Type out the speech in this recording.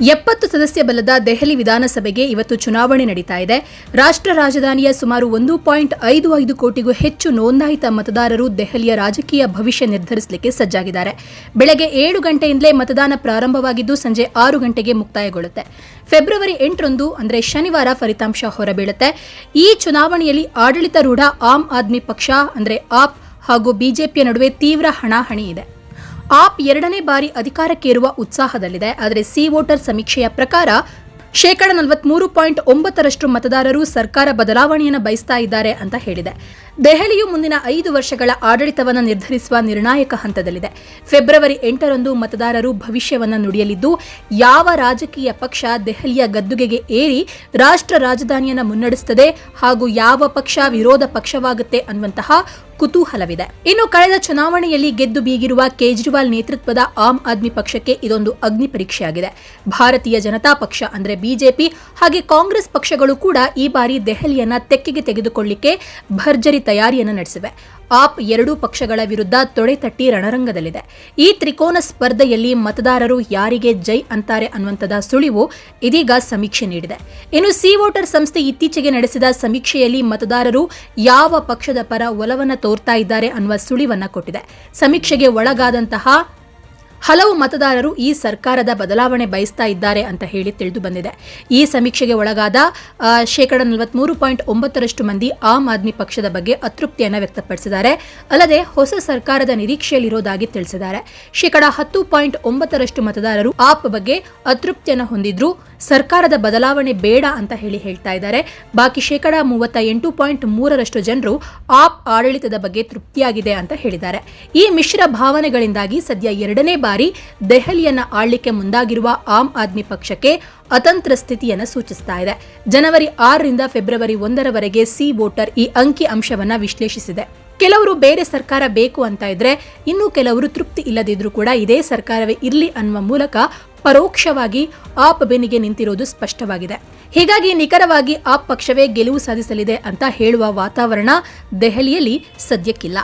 ಎಪ್ಪತ್ತು ಸದಸ್ಯ ಬಲದ ದೆಹಲಿ ವಿಧಾನಸಭೆಗೆ ಇವತ್ತು ಚುನಾವಣೆ ನಡೀತಾ ಇದೆ. ರಾಷ್ಟ್ರ ರಾಜಧಾನಿಯ ಸುಮಾರು ಒಂದು ಪಾಯಿಂಟ್ ಐದು ಐದು ಕೋಟಿಗೂ ಹೆಚ್ಚು ನೋಂದಾಯಿತ ಮತದಾರರು ದೆಹಲಿಯ ರಾಜಕೀಯ ಭವಿಷ್ಯ ನಿರ್ಧರಿಸಲಿಕ್ಕೆ ಸಜ್ಜಾಗಿದ್ದಾರೆ. ಬೆಳಗ್ಗೆ ಏಳು ಗಂಟೆಯಿಂದಲೇ ಮತದಾನ ಪ್ರಾರಂಭವಾಗಿದ್ದು ಸಂಜೆ ಆರು ಗಂಟೆಗೆ ಮುಕ್ತಾಯಗೊಳ್ಳುತ್ತೆ. ಫೆಬ್ರವರಿ ಎಂಟರಂದು, ಅಂದರೆ ಶನಿವಾರ ಫಲಿತಾಂಶ ಹೊರಬೀಳುತ್ತೆ. ಈ ಚುನಾವಣೆಯಲ್ಲಿ ಆಡಳಿತಾರೂಢ ಆಮ್ ಆದ್ಮಿ ಪಕ್ಷ, ಅಂದರೆ ಆಪ್ ಹಾಗೂ ಬಿಜೆಪಿಯ ನಡುವೆ ತೀವ್ರ ಹಣಾಹಣಿ ಇದೆ. ಆಪ್ ಎರಡನೇ ಬಾರಿ ಅಧಿಕಾರಕ್ಕೇರುವ ಉತ್ಸಾಹದಲ್ಲಿದೆ. ಆದರೆ ಸಿ ವೋಟರ್ ಸಮೀಕ್ಷೆಯ ಪ್ರಕಾರ ಶೇಕಡ ನಲವತ್ಮೂರು ಪಾಯಿಂಟ್ ಒಂಬತ್ತರಷ್ಟು ಮತದಾರರು ಸರ್ಕಾರ ಬದಲಾವಣೆಯನ್ನು ಬಯಸ್ತಾ ಇದ್ದಾರೆ ಅಂತ ಹೇಳಿದೆ. ದೆಹಲಿಯು ಮುಂದಿನ ಐದು ವರ್ಷಗಳ ಆಡಳಿತವನ್ನು ನಿರ್ಧರಿಸುವ ನಿರ್ಣಾಯಕ ಹಂತದಲ್ಲಿದೆ. ಫೆಬ್ರವರಿ ಎಂಟರಂದು ಮತದಾರರು ಭವಿಷ್ಯವನ್ನು ನುಡಿಯಲಿದ್ದು, ಯಾವ ರಾಜಕೀಯ ಪಕ್ಷ ದೆಹಲಿಯ ಗದ್ದುಗೆಗೆ ಏರಿ ರಾಷ್ಟ್ರ ರಾಜಧಾನಿಯನ್ನು ಮುನ್ನಡೆಸುತ್ತದೆ ಹಾಗೂ ಯಾವ ಪಕ್ಷ ವಿರೋಧ ಪಕ್ಷವಾಗುತ್ತೆ ಅನ್ನುವಂತಹ ಕುತೂಹಲವಿದೆ. ಇನ್ನು ಕಳೆದ ಚುನಾವಣೆಯಲ್ಲಿ ಗೆದ್ದು ಬೀಗಿರುವ ಕೇಜ್ರಿವಾಲ್ ನೇತೃತ್ವದ ಆಮ್ ಆದ್ಮಿ ಪಕ್ಷಕ್ಕೆ ಇದೊಂದು ಅಗ್ನಿ ಪರೀಕ್ಷೆಯಾಗಿದೆ. ಭಾರತೀಯ ಜನತಾ ಪಕ್ಷ ಅಂದ್ರೆ ಬಿಜೆಪಿ, ಹಾಗೆ ಕಾಂಗ್ರೆಸ್ ಪಕ್ಷಗಳು ಕೂಡ ಈ ಬಾರಿ ದೆಹಲಿಯನ್ನ ತೆಕ್ಕೆಗೆ ತೆಗೆದುಕೊಳ್ಳಿಕ್ಕೆ ಭರ್ಜರಿ ತಯಾರಿಯನ್ನು ನಡೆಸಿವೆ. ಆಪ್ ಎರಡೂ ಪಕ್ಷಗಳ ವಿರುದ್ಧ ತೊಡೆತಟ್ಟಿ ರಣರಂಗದಲ್ಲಿದೆ. ಈ ತ್ರಿಕೋನ ಸ್ಪರ್ಧೆಯಲ್ಲಿ ಮತದಾರರು ಯಾರಿಗೆ ಜೈ ಅಂತಾರೆ ಅನ್ನುವಂಥದ ಸುಳಿವು ಇದೀಗ ಸಮೀಕ್ಷೆ ನೀಡಿದೆ. ಇನ್ನು ಸಿ ವೋಟರ್ ಸಂಸ್ಥೆ ಇತ್ತೀಚೆಗೆ ನಡೆಸಿದ ಸಮೀಕ್ಷೆಯಲ್ಲಿ ಮತದಾರರು ಯಾವ ಪಕ್ಷದ ಪರ ಒಲವನ್ನು ತೋರ್ತಾ ಇದ್ದಾರೆ ಅನ್ನುವ ಸುಳಿವನ್ನ ಕೊಟ್ಟಿದೆ. ಸಮೀಕ್ಷೆಗೆ ಒಳಗಾದಂತಹ ಹಲವು ಮತದಾರರು ಈ ಸರ್ಕಾರದ ಬದಲಾವಣೆ ಬಯಸ್ತಾ ಇದ್ದಾರೆ ಅಂತ ಹೇಳಿ ತಿಳಿದು ಬಂದಿದೆ. ಈ ಸಮೀಕ್ಷೆಗೆ ಒಳಗಾದ ಶೇಕಡ ನಲವತ್ಮೂರು ಪಾಯಿಂಟ್ ಒಂಬತ್ತರಷ್ಟು ಮಂದಿ ಆಮ್ ಆದ್ಮಿ ಪಕ್ಷದ ಬಗ್ಗೆ ಅತೃಪ್ತಿಯನ್ನು ವ್ಯಕ್ತಪಡಿಸಿದ್ದಾರೆ. ಅಲ್ಲದೆ ಹೊಸ ಸರ್ಕಾರದ ನಿರೀಕ್ಷೆಯಲ್ಲಿರೋದಾಗಿ ತಿಳಿಸಿದ್ದಾರೆ. ಶೇಕಡ ಹತ್ತು ಪಾಯಿಂಟ್ ಒಂಬತ್ತರಷ್ಟು ಮತದಾರರು ಆಪ್ ಬಗ್ಗೆ ಅತೃಪ್ತಿಯನ್ನು ಹೊಂದಿದ್ರು ಸರ್ಕಾರದ ಬದಲಾವಣೆ ಬೇಡ ಅಂತ ಹೇಳಿ ಹೇಳ್ತಾ ಇದ್ದಾರೆ. ಬಾಕಿ ಶೇಕಡ ಮೂವತ್ತ ಎಂಟು ಪಾಯಿಂಟ್ ಮೂರರಷ್ಟು ಜನರು ಆಪ್ ಆಡಳಿತದ ಬಗ್ಗೆ ತೃಪ್ತಿಯಾಗಿದೆ ಅಂತ ಹೇಳಿದ್ದಾರೆ. ಈ ಮಿಶ್ರ ಭಾವನೆಗಳಿಂದಾಗಿ ಸದ್ಯ ಎರಡನೇ ಬಾರಿ ದೆಹಲಿಯನ್ನ ಆಳ್ಲಿಕ್ಕೆ ಮುಂದಾಗಿರುವ ಆಮ್ ಆದ್ಮಿ ಪಕ್ಷಕ್ಕೆ ಅತಂತ್ರ ಸ್ಥಿತಿಯನ್ನು ಸೂಚಿಸ್ತಾ ಇದೆ. ಜನವರಿ ಆರರಿಂದ ಫೆಬ್ರವರಿ ಒಂದರವರೆಗೆ ಸಿ ವೋಟರ್ ಈ ಅಂಕಿ ಅಂಶವನ್ನ ವಿಶ್ಲೇಷಿಸಿದೆ. ಕೆಲವರು ಬೇರೆ ಸರ್ಕಾರ ಬೇಕು ಅಂತ ಇದ್ರೆ ಇನ್ನು ಕೆಲವರು ತೃಪ್ತಿ ಇಲ್ಲದಿದ್ರೂ ಕೂಡ ಇದೇ ಸರ್ಕಾರವೇ ಇರಲಿ ಅನ್ನುವ ಮೂಲಕ ಪರೋಕ್ಷವಾಗಿ ಆಪ್ ಬೆನ್ನಿಗೆ ನಿಂತಿರೋದು ಸ್ಪಷ್ಟವಾಗಿದೆ. ಹೀಗಾಗಿ ನಿಖರವಾಗಿ ಆಪ್ ಪಕ್ಷವೇ ಗೆಲುವು ಸಾಧಿಸಲಿದೆ ಅಂತ ಹೇಳುವ ವಾತಾವರಣ ದೆಹಲಿಯಲ್ಲಿ ಸದ್ಯಕ್ಕಿಲ್ಲ.